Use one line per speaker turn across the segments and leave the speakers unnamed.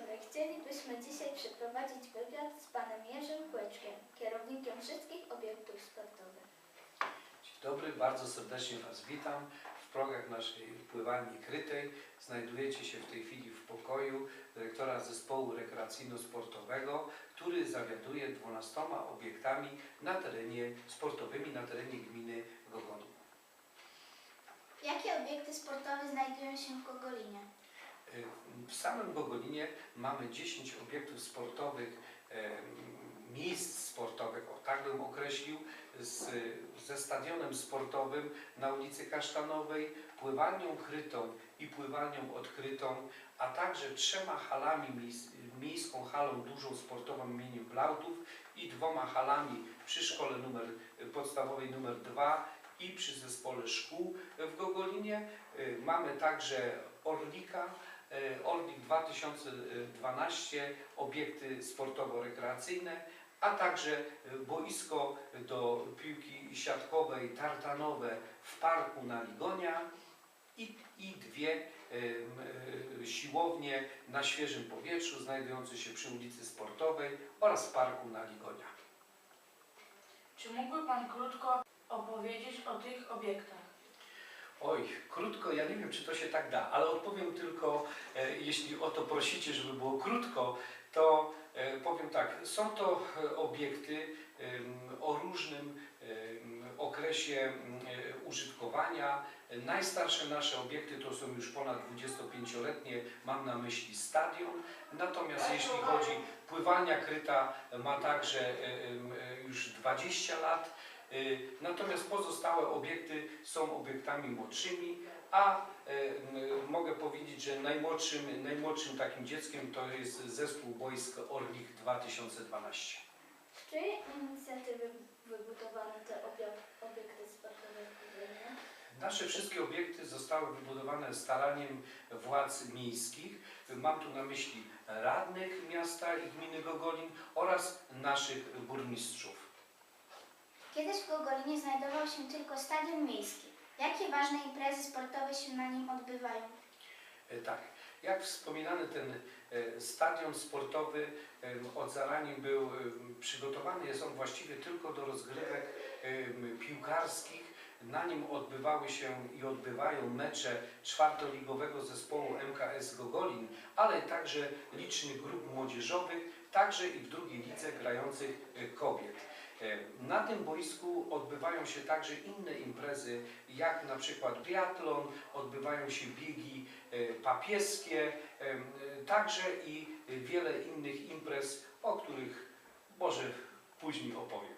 dobry. Chcielibyśmy dzisiaj przeprowadzić wywiad z panem Jerzym Kłeczkiem, kierownikiem wszystkich obiektów sportowych.
Dzień dobry, bardzo serdecznie Was witam w progach naszej pływalni krytej. Znajdujecie się w tej chwili w pokoju dyrektora zespołu rekreacyjno-sportowego, który zawiaduje 12 obiektami na terenie sportowymi na terenie gminy Gogonin.
Jakie obiekty sportowe znajdują się w Gogolinie?
W samym Gogolinie mamy 10 obiektów sportowych, em, miejsc sportowych, o tak bym określił, z, ze stadionem sportowym na ulicy Kasztanowej, pływalnią krytą i pływalnią odkrytą, a także trzema halami, miejską halą dużą sportową imieniem Blautów i dwoma halami przy szkole numer, podstawowej numer 2 i przy zespole szkół w Gogolinie. Y, Mamy także Orlika, y, Orlik 2012, obiekty sportowo-rekreacyjne, a także y, boisko do piłki siatkowej, tartanowe w parku na Ligonia i, i dwie y, siłownie na świeżym powietrzu znajdujące się przy ulicy Sportowej oraz w parku na Ligonia.
Czy mógłby Pan krótko opowiedzieć o tych obiektach?
Oj, krótko, ja nie wiem, czy to się tak da, ale odpowiem tylko, e, jeśli o to prosicie, żeby było krótko, to e, powiem tak, są to e, obiekty o różnym okresie e, użytkowania. Najstarsze nasze obiekty to są już ponad 25-letnie, mam na myśli stadion, natomiast jeśli chodzi, pływalnia kryta ma także już 20 lat, Natomiast pozostałe obiekty są obiektami młodszymi, a y, mogę powiedzieć, że najmłodszym, najmłodszym takim dzieckiem to jest zespół boisk Orlik 2012.
Z czyjej inicjatywy wybudowano te obie- obiekty sportowe w?
Nasze wszystkie obiekty zostały wybudowane staraniem władz miejskich. Mam tu na myśli radnych miasta i gminy Gogolin oraz naszych burmistrzów.
Kiedyś w Gogolinie znajdował się tylko stadion miejski. Jakie ważne imprezy sportowe się na nim odbywają?
E, Tak, jak wspominany ten e, stadion sportowy od zarania był przygotowany, jest on właściwie tylko do rozgrywek piłkarskich. Na nim odbywały się i odbywają mecze czwartoligowego zespołu MKS Gogolin, ale także licznych grup młodzieżowych, także i w drugiej lidze grających e, kobiet. E, Na tym boisku odbywają się także inne imprezy, jak na przykład triatlon, odbywają się biegi e, papieskie, e, także i wiele innych imprez, o których może później opowiem.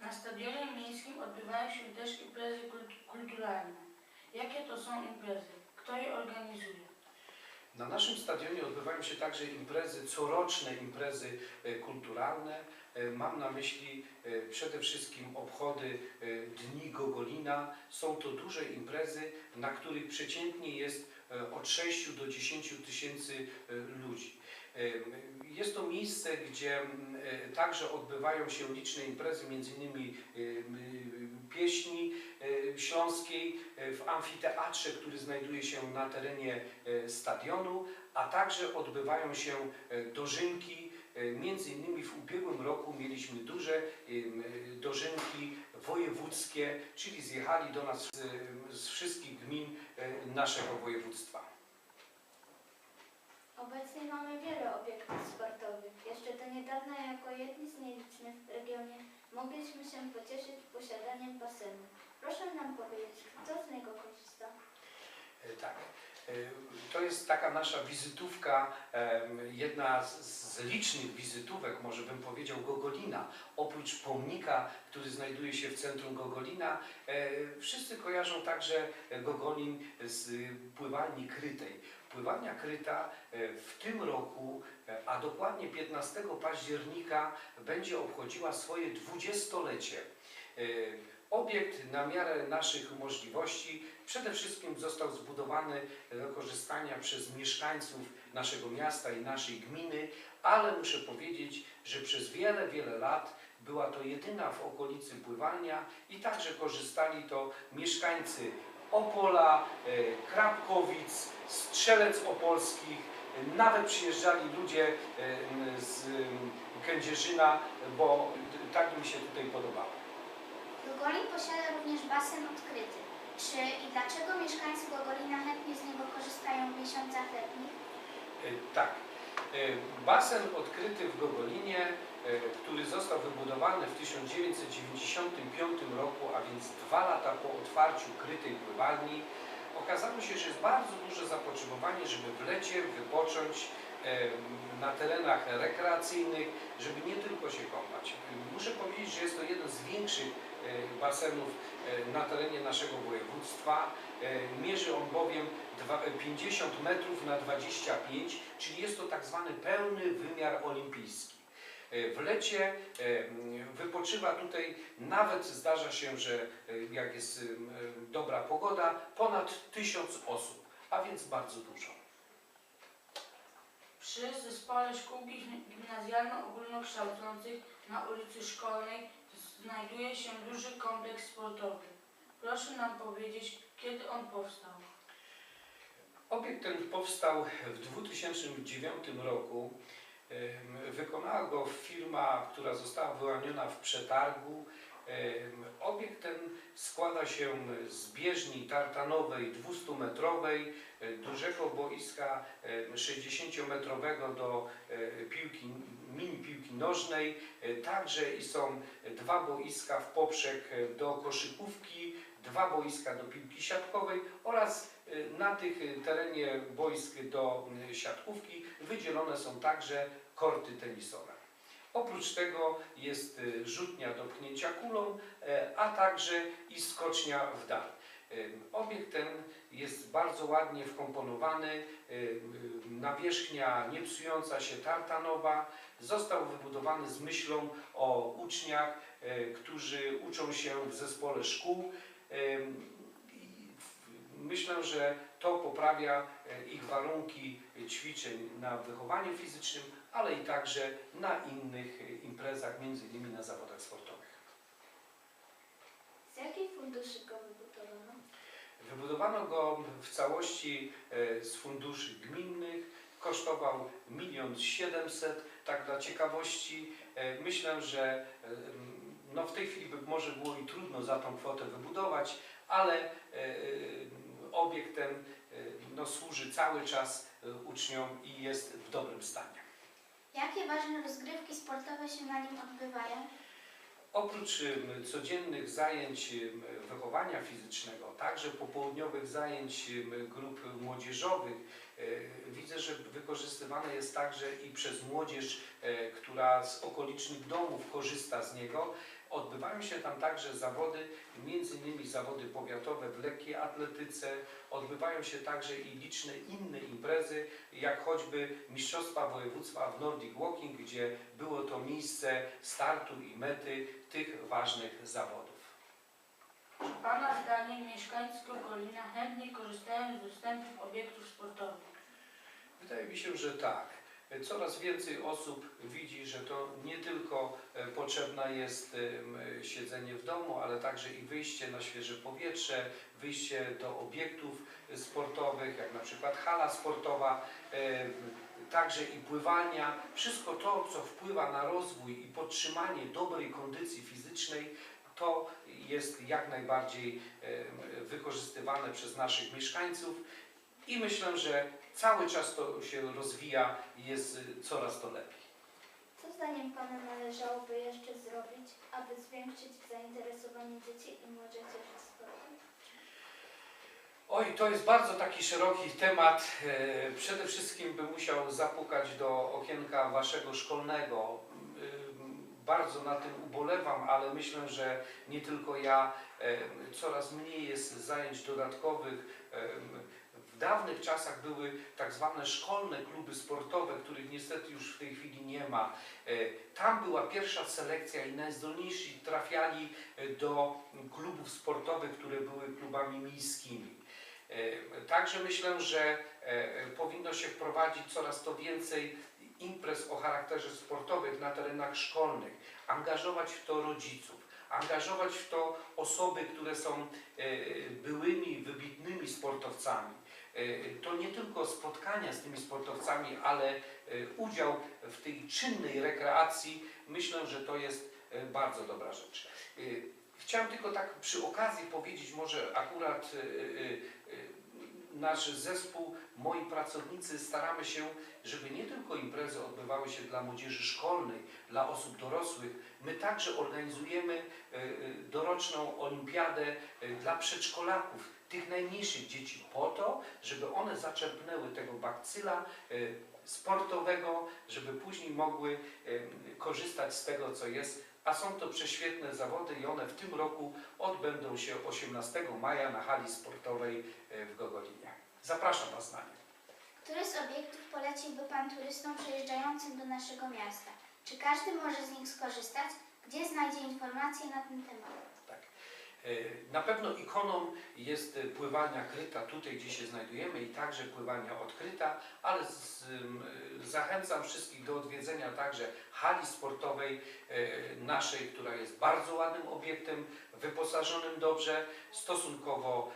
Na stadionie miejskim odbywają się też imprezy kult- kulturalne. Jakie to są imprezy? Kto je organizuje?
Na naszym stadionie odbywają się także imprezy, coroczne imprezy e, kulturalne. E, Mam na myśli e, przede wszystkim obchody Dni Gogolina. Są to duże imprezy, na których przeciętnie jest od 6 do 10 tysięcy ludzi. Jest to miejsce, gdzie także odbywają się liczne imprezy, między innymi pieśni e, śląskiej e, w amfiteatrze, który znajduje się na terenie e, stadionu, a także odbywają się dożynki. Między innymi w ubiegłym roku mieliśmy duże dożynki wojewódzkie, czyli zjechali do nas z wszystkich gmin naszego województwa.
Obecnie mamy wiele obiektów sportowych. Jeszcze do niedawna jako jedni z nielicznych w regionie mogliśmy się pocieszyć posiadaniem basenu. Proszę nam powiedzieć, kto z niego korzysta?
E, Tak. E, To jest taka nasza wizytówka, jedna z, licznych wizytówek, może bym powiedział, Gogolina. Oprócz pomnika, który znajduje się w centrum Gogolina, e, wszyscy kojarzą także Gogolin z pływalni krytej. Pływalnia kryta e, w tym roku, e, a dokładnie 15 października, będzie obchodziła swoje dwudziestolecie. Obiekt na miarę naszych możliwości przede wszystkim został zbudowany do korzystania przez mieszkańców naszego miasta i naszej gminy, ale muszę powiedzieć, że przez wiele, wiele lat była to jedyna w okolicy pływalnia i także korzystali to mieszkańcy Opola, e, Krapkowic, Strzelec Opolskich, Nawet przyjeżdżali ludzie e, z Kędzierzyna, bo tak im się tutaj podobało.
Gogolin posiada również basen odkryty. Czy i dlaczego mieszkańcy Gogolina chętnie z niego korzystają w miesiącach letnich?
E, Tak. E, Basen odkryty w Gogolinie, e, który został wybudowany w 1995 roku, a więc dwa lata po otwarciu krytej pływalni, okazało się, że jest bardzo duże zapotrzebowanie, żeby w lecie wypocząć na terenach rekreacyjnych, żeby nie tylko się kąpać. Muszę powiedzieć, że jest to jeden z większych e, basenów e, na terenie naszego województwa. E, Mierzy on bowiem dwa- 50 metrów na 25, czyli jest to tak zwany pełny wymiar olimpijski. E, W lecie e, wypoczywa tutaj, nawet zdarza się, że e, jak jest e, dobra pogoda, ponad 1000 osób, a więc bardzo dużo.
Przy zespole szkół gim- gimnazjalno-ogólnokształcących na ulicy Szkolnej znajduje się duży kompleks sportowy. Proszę nam powiedzieć, kiedy on powstał.
Obiekt ten powstał w 2009 roku. Wykonała go firma, która została wyłoniona w przetargu. Obiekt ten składa się z bieżni tartanowej 200-metrowej, e, dużego boiska e, 60-metrowego do e, piłki, mini piłki nożnej. E, Także są dwa boiska w poprzek e, do koszykówki, dwa boiska do piłki siatkowej oraz y, na tych terenie boisk do siatkówki wydzielone są także korty tenisowe. Oprócz tego jest rzutnia do pchnięcia kulą, e, a także i skocznia w dal. Y, Obiekt ten jest bardzo ładnie wkomponowany, y, y, nawierzchnia nie psująca się tartanowa. Został wybudowany z myślą o uczniach, e, którzy uczą się w zespole szkół. Myślę, że to poprawia e, ich warunki ćwiczeń na wychowaniu fizycznym, ale i także na innych e, imprezach, między innymi na zawodach sportowych.
Z jakich funduszy wybudowano?
Wybudowano go w całości e, z funduszy gminnych, kosztował 1 700 tak dla ciekawości. e, Myślę, że e, no w tej chwili by może było i trudno za tą kwotę wybudować, ale obiekt ten no, służy cały czas uczniom i jest w dobrym stanie.
Jakie ważne rozgrywki sportowe się na nim odbywają?
Oprócz codziennych zajęć wychowania fizycznego, także popołudniowych zajęć grup młodzieżowych, e, widzę, że wykorzystywane jest także i przez młodzież, e, która z okolicznych domów korzysta z niego. Odbywają się tam także zawody, między innymi zawody powiatowe w lekkiej atletyce, odbywają się także i liczne inne imprezy, jak choćby Mistrzostwa Województwa w Nordic Walking, gdzie było to miejsce startu i mety tych ważnych zawodów.
Czy Pana zdaniem mieszkańcy Gogolina chętnie korzystają z dostępnych obiektów sportowych?
Wydaje mi się, że tak. Coraz więcej osób widzi, że to nie tylko potrzebne jest siedzenie w domu, ale także i wyjście na świeże powietrze, wyjście do obiektów sportowych, jak na przykład hala sportowa, także i pływania. Wszystko to, co wpływa na rozwój i podtrzymanie dobrej kondycji fizycznej, to jest jak najbardziej wykorzystywane przez naszych mieszkańców i myślę, że cały czas to się rozwija i jest y, coraz to lepiej.
Zdaniem Pana należałoby jeszcze zrobić, aby zwiększyć zainteresowanie dzieci i młodzieży sportem?
Oj, to jest bardzo taki szeroki temat. E, Przede wszystkim bym musiał zapukać do okienka waszego szkolnego. Ym, Bardzo na tym ubolewam, ale myślę, że nie tylko ja. e, Coraz mniej jest zajęć dodatkowych. W dawnych czasach były tak zwane szkolne kluby sportowe, których niestety już w tej chwili nie ma. E, Tam była pierwsza selekcja i najzdolniejsi trafiali e, do klubów sportowych, które były klubami miejskimi. E, Także myślę, że powinno się wprowadzić coraz to więcej imprez o charakterze sportowych na terenach szkolnych, angażować w to rodziców, angażować w to osoby, które są byłymi, wybitnymi sportowcami. E, to nie tylko spotkania z tymi sportowcami, ale e, udział w tej czynnej rekreacji, myślę, że to jest e, bardzo dobra rzecz. Chciałem tylko tak przy okazji powiedzieć, może akurat nasz zespół, moi pracownicy staramy się, żeby nie tylko imprezy odbywały się dla młodzieży szkolnej, dla osób dorosłych, my także organizujemy doroczną olimpiadę dla przedszkolaków, tych najmniejszych dzieci, po to, żeby one zaczerpnęły tego bakcyla e, sportowego, żeby później mogły e, korzystać z tego, co jest. A są to prześwietne zawody i one w tym roku odbędą się 18 maja na hali sportowej e, w Gogolinie. Zapraszam Was na nie.
Który z obiektów poleciłby Pan turystom przyjeżdżającym do naszego miasta? Czy każdy może z nich skorzystać? Gdzie znajdzie informacje na ten temat?
Tak. E, Na pewno ikoną jest e, pływania kryta, tutaj gdzie się znajdujemy i także pływania odkryta, ale z, zachęcam wszystkich do odwiedzenia także hali sportowej e, naszej, która jest bardzo ładnym obiektem, wyposażonym dobrze, stosunkowo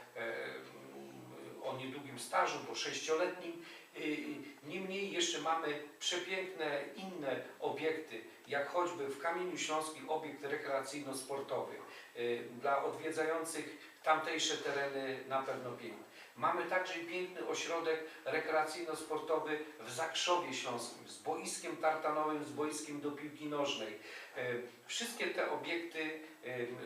niedługim stażu, bo sześcioletnim. Y, Niemniej jeszcze mamy przepiękne inne obiekty, jak choćby w Kamieniu Śląskim obiekt rekreacyjno-sportowy. Y, Dla odwiedzających tamtejsze tereny na pewno piękne. Mamy także piękny ośrodek rekreacyjno-sportowy w Zakrzowie Śląskim z boiskiem tartanowym, z boiskiem do piłki nożnej. Y, Wszystkie te obiekty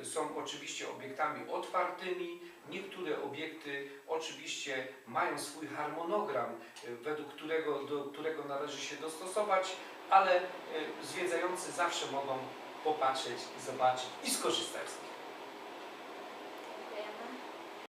y, są oczywiście obiektami otwartymi. Niektóre obiekty oczywiście mają swój harmonogram, y, według którego, do którego należy się dostosować, ale zwiedzający zawsze mogą popatrzeć, zobaczyć i skorzystać z nich.